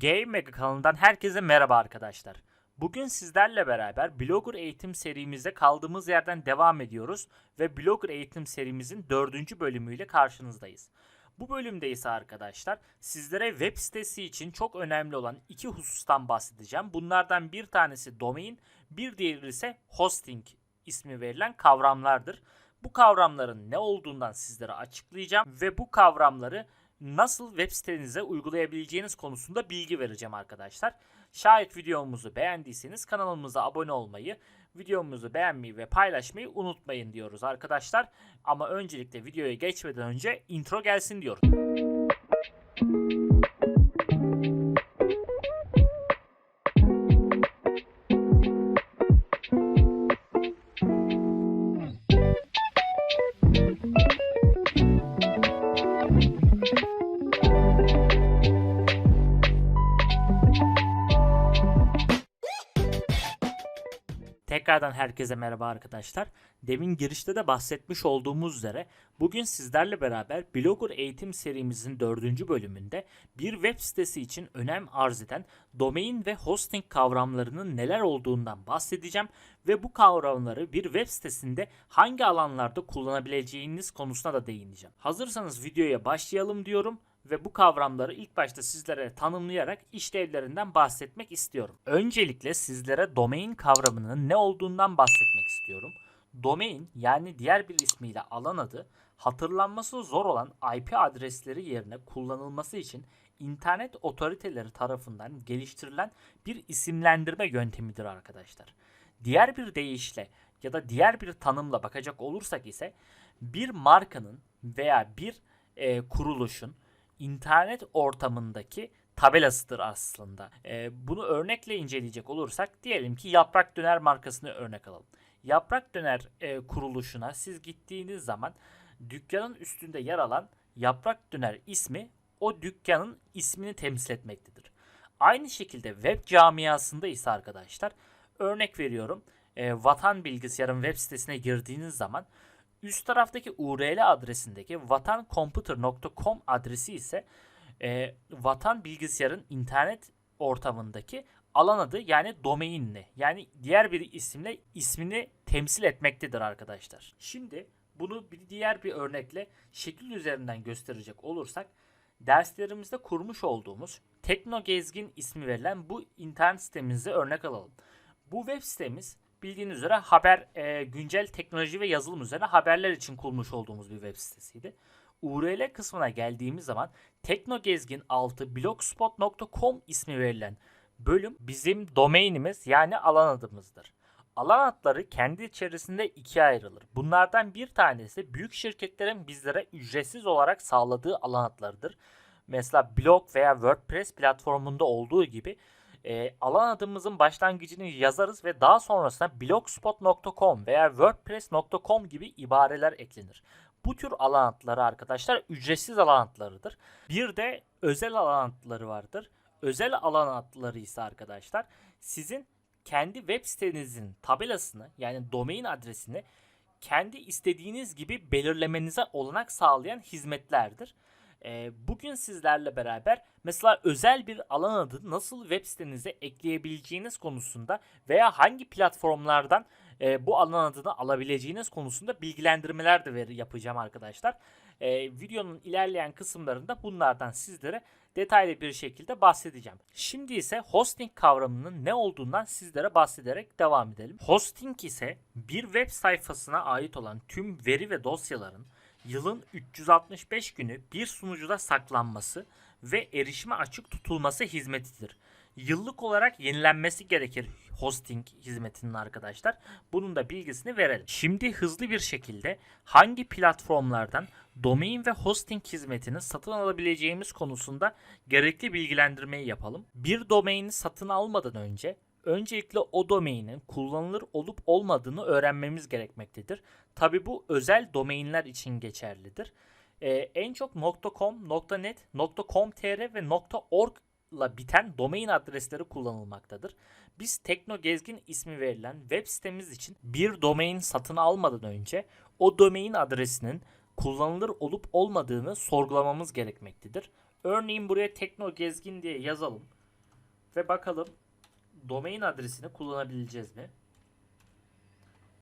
Game Mega kanalından herkese merhaba arkadaşlar. Bugün sizlerle beraber Blogger eğitim serimize kaldığımız yerden devam ediyoruz ve Blogger eğitim serimizin dördüncü bölümüyle karşınızdayız. Bu bölümde ise arkadaşlar sizlere web sitesi için çok önemli olan iki husustan bahsedeceğim. Bunlardan bir tanesi domain, bir diğeri ise hosting ismi verilen kavramlardır. Bu kavramların ne olduğundan sizlere açıklayacağım ve bu kavramları nasıl web sitenize uygulayabileceğiniz konusunda bilgi vereceğim arkadaşlar. Şayet videomuzu beğendiyseniz kanalımıza abone olmayı, videomuzu beğenmeyi ve paylaşmayı unutmayın diyoruz arkadaşlar. Ama öncelikle videoya geçmeden önce intro gelsin diyorum. Tekrardan herkese merhaba arkadaşlar. Demin girişte de bahsetmiş olduğumuz üzere bugün sizlerle beraber Blogger eğitim serimizin dördüncü bölümünde bir web sitesi için önem arz eden domain ve hosting kavramlarının neler olduğundan bahsedeceğim ve bu kavramları bir web sitesinde hangi alanlarda kullanabileceğiniz konusuna da değineceğim. Hazırsanız videoya başlayalım diyorum ve bu kavramları ilk başta sizlere tanımlayarak işlevlerinden bahsetmek istiyorum. Öncelikle sizlere domain kavramının ne olduğundan bahsetmek istiyorum. Domain yani diğer bir ismiyle alan adı hatırlanması zor olan IP adresleri yerine kullanılması için internet otoriteleri tarafından geliştirilen bir isimlendirme yöntemidir arkadaşlar. Diğer bir deyişle ya da diğer bir tanımla bakacak olursak ise bir markanın veya bir e, kuruluşun internet ortamındaki tabelasıdır aslında. Ee, bunu örnekle inceleyecek olursak diyelim ki Yaprak Döner markasını örnek alalım. Yaprak Döner e, kuruluşuna siz gittiğiniz zaman dükkanın üstünde yer alan Yaprak Döner ismi o dükkanın ismini temsil etmektedir. Aynı şekilde web camiasında ise arkadaşlar örnek veriyorum e, Vatan Bilgisayar'ın web sitesine girdiğiniz zaman Üst taraftaki URL adresindeki vatancomputer.com adresi ise e, vatan bilgisayarın internet ortamındaki alan adı yani domainli yani diğer bir isimle ismini temsil etmektedir arkadaşlar. Şimdi bunu bir diğer bir örnekle şekil üzerinden gösterecek olursak derslerimizde kurmuş olduğumuz Tekno Gezgin ismi verilen bu internet sitemizi örnek alalım. Bu web sitemiz bildiğiniz üzere haber e, güncel teknoloji ve yazılım üzerine haberler için kurmuş olduğumuz bir web sitesiydi. URL kısmına geldiğimiz zaman teknogezgin altı blogspot.com ismi verilen bölüm bizim domainimiz yani alan adımızdır. Alan adları kendi içerisinde ikiye ayrılır. Bunlardan bir tanesi büyük şirketlerin bizlere ücretsiz olarak sağladığı alan adlarıdır. Mesela blog veya WordPress platformunda olduğu gibi e, alan adımızın başlangıcını yazarız ve daha sonrasında blogspot.com veya wordpress.com gibi ibareler eklenir. Bu tür alan adları arkadaşlar ücretsiz alan adlarıdır. Bir de özel alan adları vardır. Özel alan adları ise arkadaşlar sizin kendi web sitenizin tabelasını yani domain adresini kendi istediğiniz gibi belirlemenize olanak sağlayan hizmetlerdir. E, bugün sizlerle beraber mesela özel bir alan adı nasıl web sitenize ekleyebileceğiniz konusunda veya hangi platformlardan e, bu alan adını alabileceğiniz konusunda bilgilendirmeler de ver, yapacağım arkadaşlar. E, videonun ilerleyen kısımlarında bunlardan sizlere detaylı bir şekilde bahsedeceğim. Şimdi ise hosting kavramının ne olduğundan sizlere bahsederek devam edelim. Hosting ise bir web sayfasına ait olan tüm veri ve dosyaların yılın 365 günü bir sunucuda saklanması ve erişime açık tutulması hizmetidir. Yıllık olarak yenilenmesi gerekir hosting hizmetinin arkadaşlar. Bunun da bilgisini verelim. Şimdi hızlı bir şekilde hangi platformlardan domain ve hosting hizmetini satın alabileceğimiz konusunda gerekli bilgilendirmeyi yapalım. Bir domaini satın almadan önce öncelikle o domainin kullanılır olup olmadığını öğrenmemiz gerekmektedir. Tabi bu özel domainler için geçerlidir. Ee, en çok .com, .net, .com.tr ve .org ile biten domain adresleri kullanılmaktadır. Biz Teknogezgin ismi verilen web sitemiz için bir domain satın almadan önce o domain adresinin kullanılır olup olmadığını sorgulamamız gerekmektedir. Örneğin buraya Teknogezgin diye yazalım Ve bakalım domain adresini kullanabileceğiz mi?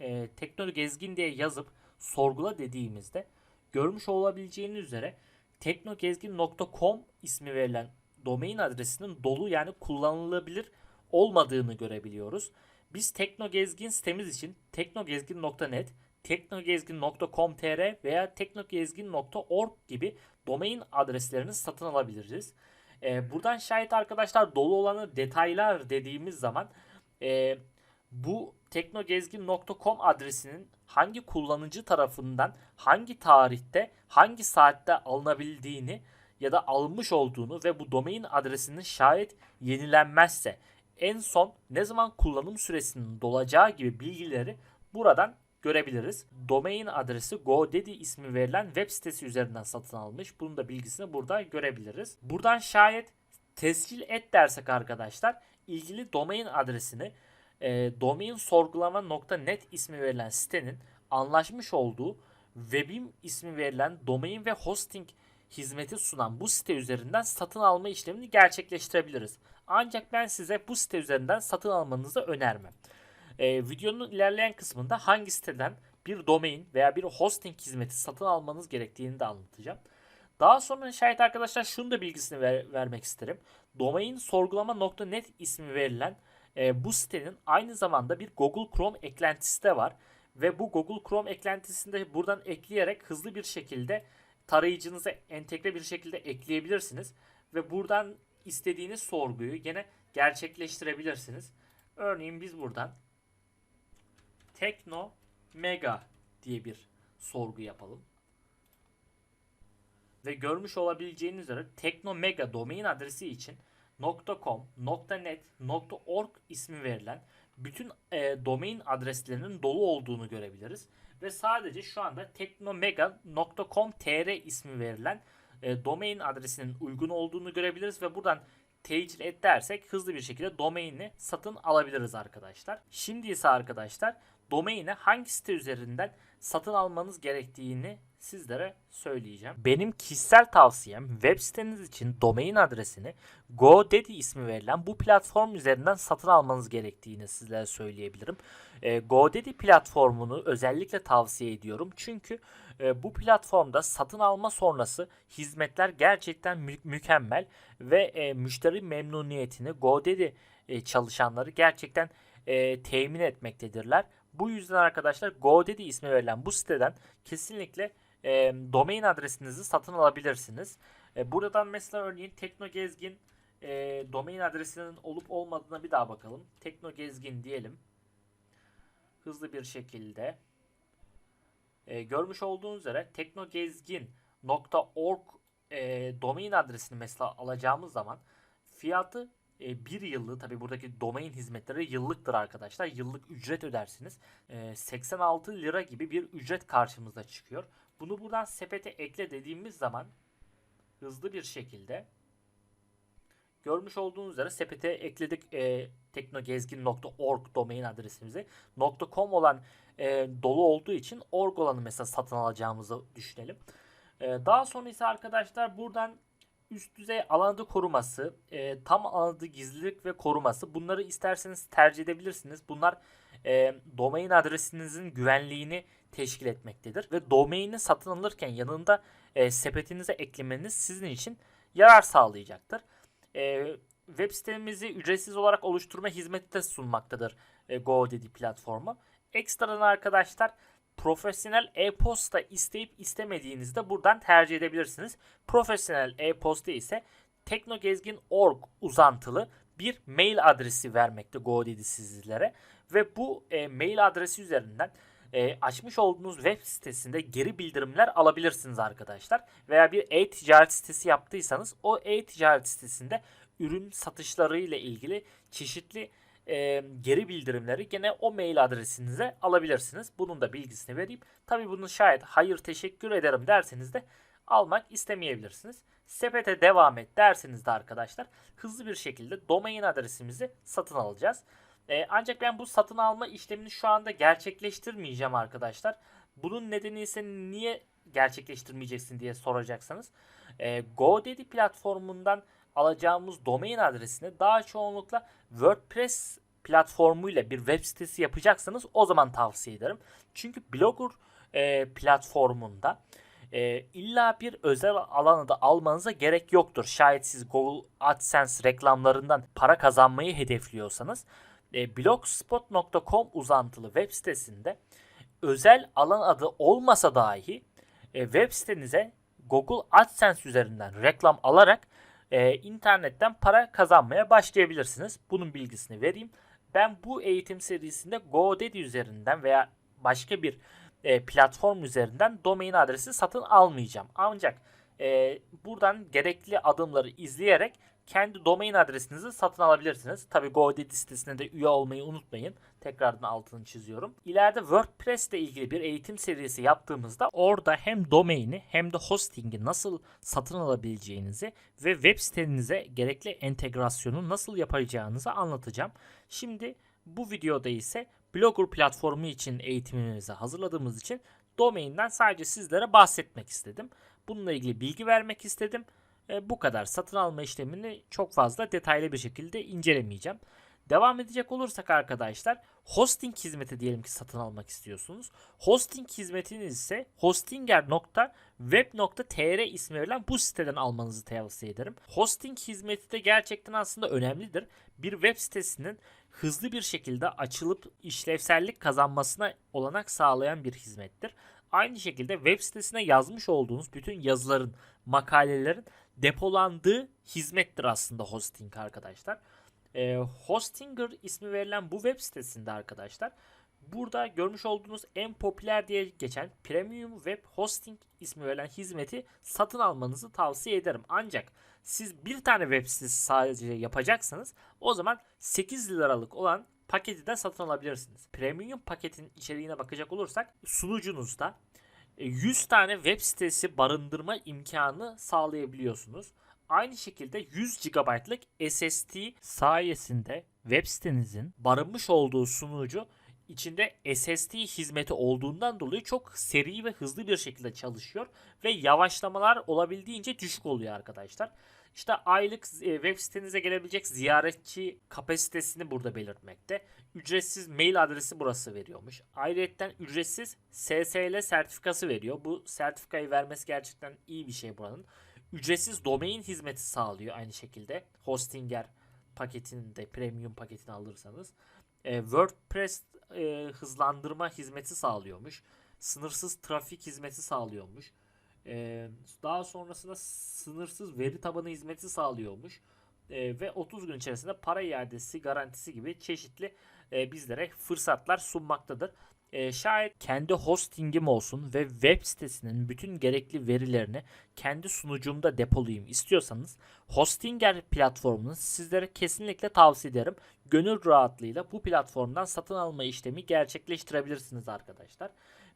Ee, teknogezgin diye yazıp sorgula dediğimizde görmüş olabileceğiniz üzere teknogezgin.com ismi verilen domain adresinin dolu yani kullanılabilir olmadığını görebiliyoruz. Biz Teknogezgin sitemiz için teknogezgin.net, teknogezgin.com.tr veya teknogezgin.org gibi domain adreslerini satın alabiliriz. Ee, buradan şayet arkadaşlar dolu olanı detaylar dediğimiz zaman e, bu teknogezgin.com adresinin hangi kullanıcı tarafından hangi tarihte hangi saatte alınabildiğini ya da alınmış olduğunu ve bu domain adresinin şayet yenilenmezse en son ne zaman kullanım süresinin dolacağı gibi bilgileri buradan görebiliriz. Domain adresi GoDaddy ismi verilen web sitesi üzerinden satın almış. Bunun da bilgisini burada görebiliriz. Buradan şayet tescil et dersek arkadaşlar ilgili domain adresini e, domain ismi verilen sitenin anlaşmış olduğu Webim ismi verilen domain ve hosting hizmeti sunan bu site üzerinden satın alma işlemini gerçekleştirebiliriz. Ancak ben size bu site üzerinden satın almanızı önermem. Ee, videonun ilerleyen kısmında hangi siteden bir domain veya bir hosting hizmeti satın almanız gerektiğini de anlatacağım. Daha sonra şayet arkadaşlar şunu da bilgisini ver, vermek isterim. Domain sorgulama.net ismi verilen e, bu sitenin aynı zamanda bir Google Chrome eklentisi de var. Ve bu Google Chrome eklentisini de buradan ekleyerek hızlı bir şekilde tarayıcınıza entegre bir şekilde ekleyebilirsiniz. Ve buradan istediğiniz sorguyu yine gerçekleştirebilirsiniz. Örneğin biz buradan Tekno Mega diye bir sorgu yapalım. Ve görmüş olabileceğiniz üzere Tekno Mega domain adresi için .com, .net, .org ismi verilen bütün e, domain adreslerinin dolu olduğunu görebiliriz. Ve sadece şu anda teknomega.com.tr ismi verilen e, domain adresinin uygun olduğunu görebiliriz ve buradan tecil et dersek hızlı bir şekilde domaini satın alabiliriz arkadaşlar. Şimdi ise arkadaşlar domaini hangi site üzerinden satın almanız gerektiğini sizlere söyleyeceğim. Benim kişisel tavsiyem web siteniz için domain adresini GoDaddy ismi verilen bu platform üzerinden satın almanız gerektiğini sizlere söyleyebilirim. E, GoDaddy platformunu özellikle tavsiye ediyorum. Çünkü e, bu platformda satın alma sonrası hizmetler gerçekten mü- mükemmel ve e, müşteri memnuniyetini GoDaddy e, çalışanları gerçekten e, temin etmektedirler. Bu yüzden arkadaşlar GoDaddy ismi verilen bu siteden kesinlikle e, domain adresinizi satın alabilirsiniz. E, buradan mesela örneğin Teknogezgin e, domain adresinin olup olmadığına bir daha bakalım. Teknogezgin diyelim. Hızlı bir şekilde e, görmüş olduğunuz üzere teknogezgin.org e, domain adresini mesela alacağımız zaman fiyatı e, bir yıllığı tabi buradaki domain hizmetleri yıllıktır arkadaşlar. Yıllık ücret ödersiniz. E, 86 lira gibi bir ücret karşımıza çıkıyor. Bunu buradan sepete ekle dediğimiz zaman hızlı bir şekilde görmüş olduğunuz üzere sepete ekledik e, teknogezgin.org domain adresimizi. .com olan e, dolu olduğu için org olanı mesela satın alacağımızı düşünelim. E, daha sonra ise arkadaşlar buradan üst düzey alanı koruması, e, tam alanı gizlilik ve koruması bunları isterseniz tercih edebilirsiniz. Bunlar e, domain adresinizin güvenliğini teşkil etmektedir. Ve domaini satın alırken yanında e, sepetinize eklemeniz sizin için yarar sağlayacaktır. E, web sitemizi ücretsiz olarak oluşturma hizmeti de sunmaktadır e, GoDaddy platformu. Ekstradan arkadaşlar profesyonel e-posta isteyip istemediğinizde buradan tercih edebilirsiniz. Profesyonel e-posta ise teknogezgin.org uzantılı bir mail adresi vermekte GoDaddy sizlere ve bu e, mail adresi üzerinden e, açmış olduğunuz web sitesinde geri bildirimler alabilirsiniz arkadaşlar. Veya bir e-ticaret sitesi yaptıysanız o e-ticaret sitesinde ürün satışları ile ilgili çeşitli e, geri bildirimleri gene o mail adresinize alabilirsiniz. Bunun da bilgisini vereyim. Tabi bunu şayet hayır teşekkür ederim derseniz de almak istemeyebilirsiniz. Sepete devam et derseniz de arkadaşlar hızlı bir şekilde domain adresimizi satın alacağız. E, ancak ben bu satın alma işlemini şu anda gerçekleştirmeyeceğim arkadaşlar. Bunun nedeni ise niye gerçekleştirmeyeceksin diye soracaksanız. E, GoDaddy platformundan alacağımız domain adresini daha çoğunlukla WordPress platformuyla bir web sitesi yapacaksanız o zaman tavsiye ederim. Çünkü Blogger e, platformunda e, illa bir özel alanı da almanıza gerek yoktur. Şayet siz Google AdSense reklamlarından para kazanmayı hedefliyorsanız e, blogspot.com uzantılı web sitesinde özel alan adı olmasa dahi e, web sitenize Google AdSense üzerinden reklam alarak e, internetten para kazanmaya başlayabilirsiniz. Bunun bilgisini vereyim. Ben bu eğitim serisinde GoDaddy üzerinden veya başka bir e, platform üzerinden domain adresi satın almayacağım. Ancak e, buradan gerekli adımları izleyerek kendi domain adresinizi satın alabilirsiniz. Tabi GoDaddy sitesine de üye olmayı unutmayın. Tekrardan altını çiziyorum. İleride WordPress ile ilgili bir eğitim serisi yaptığımızda orada hem domaini hem de hostingi nasıl satın alabileceğinizi ve web sitenize gerekli entegrasyonu nasıl yapacağınızı anlatacağım. Şimdi bu videoda ise Blogger platformu için eğitimimizi hazırladığımız için domainden sadece sizlere bahsetmek istedim. Bununla ilgili bilgi vermek istedim. E, bu kadar. Satın alma işlemini çok fazla detaylı bir şekilde incelemeyeceğim. Devam edecek olursak arkadaşlar hosting hizmeti diyelim ki satın almak istiyorsunuz. Hosting hizmetiniz ise hostinger.web.tr ismi verilen bu siteden almanızı tavsiye ederim. Hosting hizmeti de gerçekten aslında önemlidir. Bir web sitesinin hızlı bir şekilde açılıp işlevsellik kazanmasına olanak sağlayan bir hizmettir. Aynı şekilde web sitesine yazmış olduğunuz bütün yazıların, makalelerin depolandığı hizmettir aslında hosting arkadaşlar. E, Hostinger ismi verilen bu web sitesinde arkadaşlar burada görmüş olduğunuz en popüler diye geçen Premium Web Hosting ismi verilen hizmeti satın almanızı tavsiye ederim. Ancak siz bir tane web sitesi sadece yapacaksanız o zaman 8 liralık olan paketi de satın alabilirsiniz. Premium paketin içeriğine bakacak olursak sunucunuzda 100 tane web sitesi barındırma imkanı sağlayabiliyorsunuz. Aynı şekilde 100 GB'lık SSD sayesinde web sitenizin barınmış olduğu sunucu içinde SSD hizmeti olduğundan dolayı çok seri ve hızlı bir şekilde çalışıyor ve yavaşlamalar olabildiğince düşük oluyor arkadaşlar. İşte aylık e, web sitenize gelebilecek ziyaretçi kapasitesini burada belirtmekte. Ücretsiz mail adresi burası veriyormuş. Ayrıca ücretsiz SSL sertifikası veriyor. Bu sertifikayı vermesi gerçekten iyi bir şey buranın. Ücretsiz domain hizmeti sağlıyor aynı şekilde. Hostinger paketini de premium paketini alırsanız. E, WordPress e, hızlandırma hizmeti sağlıyormuş. Sınırsız trafik hizmeti sağlıyormuş. E, daha sonrasında sınırsız veri tabanı hizmeti sağlıyormuş. E, ve 30 gün içerisinde para iadesi garantisi gibi çeşitli e, bizlere fırsatlar sunmaktadır. E, şayet kendi hostingim olsun ve web sitesinin bütün gerekli verilerini kendi sunucumda depolayayım istiyorsanız Hostinger platformunu sizlere kesinlikle tavsiye ederim. Gönül rahatlığıyla bu platformdan satın alma işlemi gerçekleştirebilirsiniz arkadaşlar.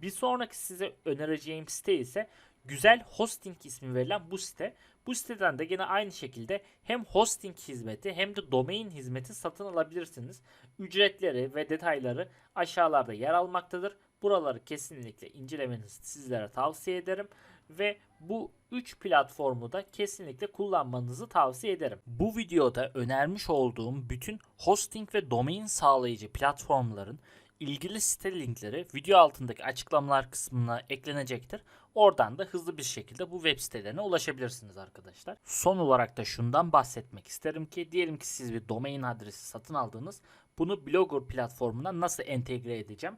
Bir sonraki size önereceğim site ise Güzel Hosting ismi verilen bu site. Bu siteden de yine aynı şekilde hem hosting hizmeti hem de domain hizmeti satın alabilirsiniz. Ücretleri ve detayları aşağılarda yer almaktadır. Buraları kesinlikle incelemenizi sizlere tavsiye ederim ve bu 3 platformu da kesinlikle kullanmanızı tavsiye ederim. Bu videoda önermiş olduğum bütün hosting ve domain sağlayıcı platformların ilgili site linkleri video altındaki açıklamalar kısmına eklenecektir. Oradan da hızlı bir şekilde bu web sitelerine ulaşabilirsiniz arkadaşlar. Son olarak da şundan bahsetmek isterim ki diyelim ki siz bir domain adresi satın aldınız. Bunu Blogger platformuna nasıl entegre edeceğim?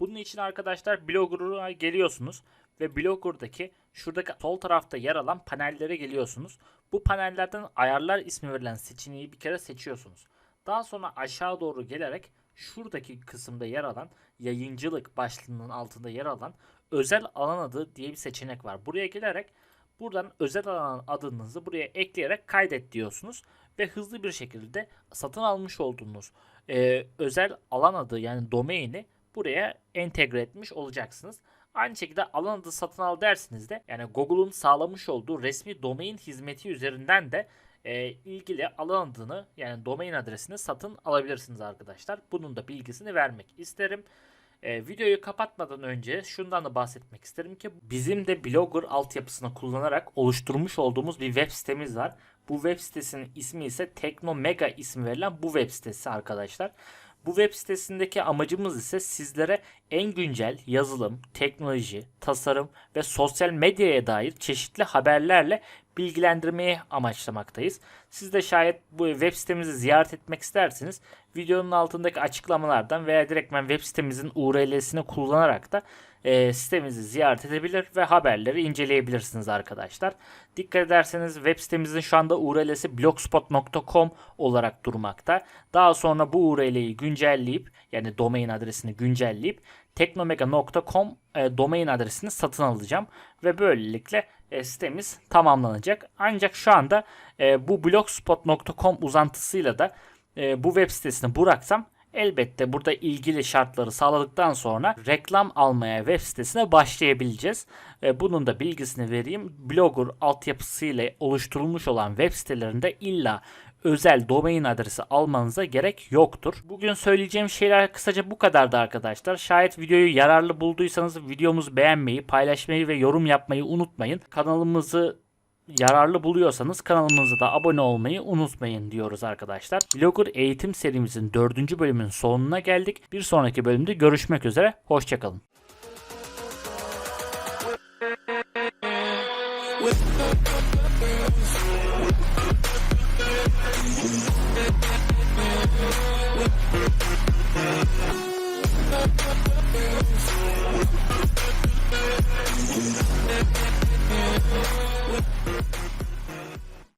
Bunun için arkadaşlar Blogger'a geliyorsunuz ve Blogger'daki şuradaki sol tarafta yer alan panellere geliyorsunuz. Bu panellerden ayarlar ismi verilen seçeneği bir kere seçiyorsunuz. Daha sonra aşağı doğru gelerek şuradaki kısımda yer alan yayıncılık başlığının altında yer alan özel alan adı diye bir seçenek var. Buraya gelerek buradan özel alan adınızı buraya ekleyerek kaydet diyorsunuz ve hızlı bir şekilde satın almış olduğunuz e, özel alan adı yani domaini buraya entegre etmiş olacaksınız. Aynı şekilde alan adı satın al dersiniz de yani Google'un sağlamış olduğu resmi domain hizmeti üzerinden de e, ilgili alan adını yani domain adresini satın alabilirsiniz arkadaşlar. Bunun da bilgisini vermek isterim. E, videoyu kapatmadan önce şundan da bahsetmek isterim ki bizim de Blogger altyapısını kullanarak oluşturmuş olduğumuz bir web sitemiz var. Bu web sitesinin ismi ise Teknomega ismi verilen bu web sitesi arkadaşlar. Bu web sitesindeki amacımız ise sizlere en güncel yazılım, teknoloji, tasarım ve sosyal medyaya dair çeşitli haberlerle bilgilendirmeyi amaçlamaktayız. Siz de şayet bu web sitemizi ziyaret etmek isterseniz videonun altındaki açıklamalardan veya direktmen web sitemizin URL'sini kullanarak da e, sitemizi ziyaret edebilir ve haberleri inceleyebilirsiniz arkadaşlar. Dikkat ederseniz web sitemizin şu anda URL'si blogspot.com olarak durmakta. Daha sonra bu URL'yi güncelleyip yani domain adresini güncelleyip teknomega.com e, domain adresini satın alacağım ve böylelikle e, sitemiz tamamlanacak. Ancak şu anda e, bu blogspot.com uzantısıyla da e, bu web sitesini bıraksam elbette burada ilgili şartları sağladıktan sonra reklam almaya web sitesine başlayabileceğiz. E, bunun da bilgisini vereyim. Blogger altyapısıyla oluşturulmuş olan web sitelerinde illa özel domain adresi almanıza gerek yoktur. Bugün söyleyeceğim şeyler kısaca bu kadardı arkadaşlar. Şayet videoyu yararlı bulduysanız videomuzu beğenmeyi, paylaşmayı ve yorum yapmayı unutmayın. Kanalımızı yararlı buluyorsanız kanalımıza da abone olmayı unutmayın diyoruz arkadaşlar. Blogger eğitim serimizin 4. bölümün sonuna geldik. Bir sonraki bölümde görüşmek üzere. Hoşçakalın. Yeah.